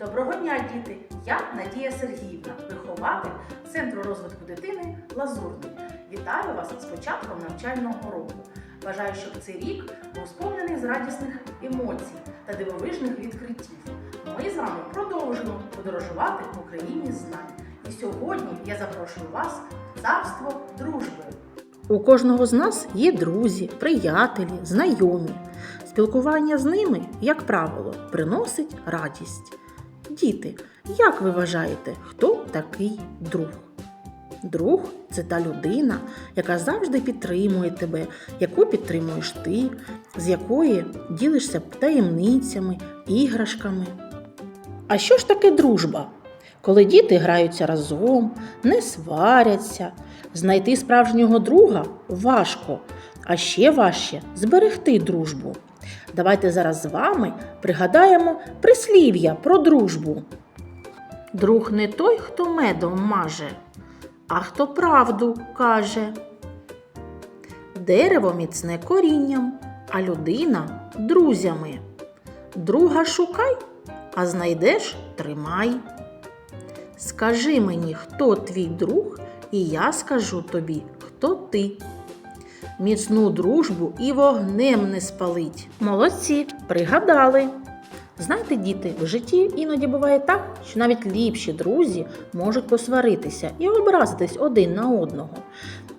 Доброго дня, діти! Я Надія Сергіївна, вихователь Центру розвитку дитини Лазурний. Вітаю вас з початком навчального року. Бажаю, щоб цей рік був сповнений з радісних емоцій та дивовижних відкриттів. Ми з вами продовжимо подорожувати в Україні знань. І сьогодні я запрошую вас в царство дружби. У кожного з нас є друзі, приятелі, знайомі. Спілкування з ними, як правило, приносить радість. Діти, як ви вважаєте, хто такий друг? Друг це та людина, яка завжди підтримує тебе, яку підтримуєш ти, з якої ділишся таємницями, іграшками. А що ж таке дружба? Коли діти граються разом, не сваряться, знайти справжнього друга важко, а ще важче зберегти дружбу. Давайте зараз з вами пригадаємо прислів'я про дружбу. Друг не той, хто медом маже, а хто правду каже. Дерево міцне корінням, а людина друзями. Друга шукай, а знайдеш тримай. Скажи мені, хто твій друг, і я скажу тобі, хто ти. Міцну дружбу і вогнем не спалить. Молодці, пригадали. Знаєте, діти, в житті іноді буває так, що навіть ліпші друзі можуть посваритися і образитись один на одного.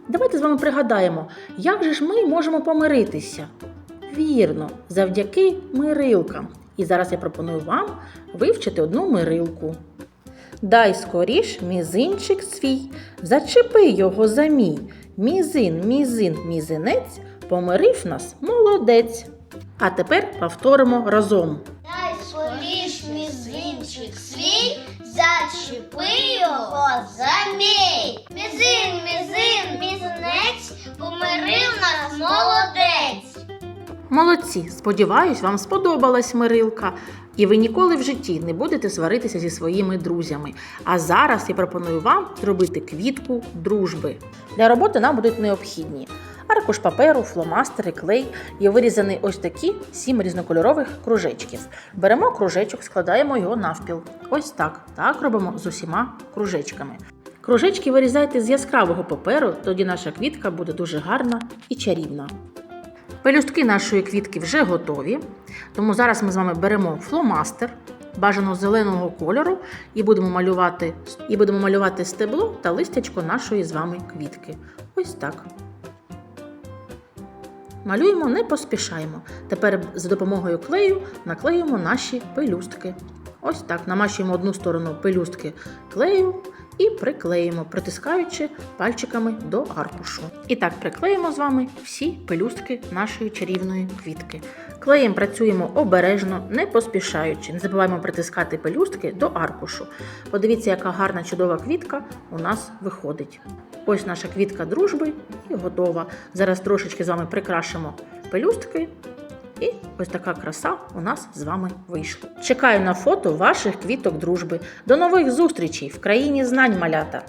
Давайте з вами пригадаємо, як же ж ми можемо помиритися? Вірно, завдяки мирилкам. І зараз я пропоную вам вивчити одну мирилку. Дай скоріш мізинчик свій, зачепи його за мій. Мізин, мізин, мізинець, помирив нас молодець. А тепер повторимо разом. Дай скоріш мізинчик свій, зачепи його за мій. Мізин, мізин, мізинець, Молодці! Сподіваюсь, вам сподобалась мирилка, і ви ніколи в житті не будете сваритися зі своїми друзями. А зараз я пропоную вам зробити квітку дружби. Для роботи нам будуть необхідні аркуш паперу, фломастери, клей і вирізані ось такі сім різнокольорових кружечків. Беремо кружечок, складаємо його навпіл. Ось так. Так робимо з усіма кружечками. Кружечки вирізайте з яскравого паперу, тоді наша квітка буде дуже гарна і чарівна. Пелюстки нашої квітки вже готові, тому зараз ми з вами беремо фломастер бажано зеленого кольору і будемо малювати, і будемо малювати стебло та листячко нашої з вами квітки. Ось так. Малюємо, не поспішаємо. Тепер за допомогою клею наклеїмо наші пелюстки. Ось так. Намащуємо одну сторону пелюстки клею і приклеїмо, притискаючи пальчиками до аркушу. І так приклеїмо з вами всі пелюстки нашої чарівної квітки. Клеєм працюємо обережно, не поспішаючи. Не забуваємо притискати пелюстки до аркушу. Подивіться, яка гарна чудова квітка у нас виходить. Ось наша квітка дружби і готова. Зараз трошечки з вами прикрашимо пелюстки. Ось така краса у нас з вами вийшла. Чекаю на фото ваших квіток дружби. До нових зустрічей в країні знань малята!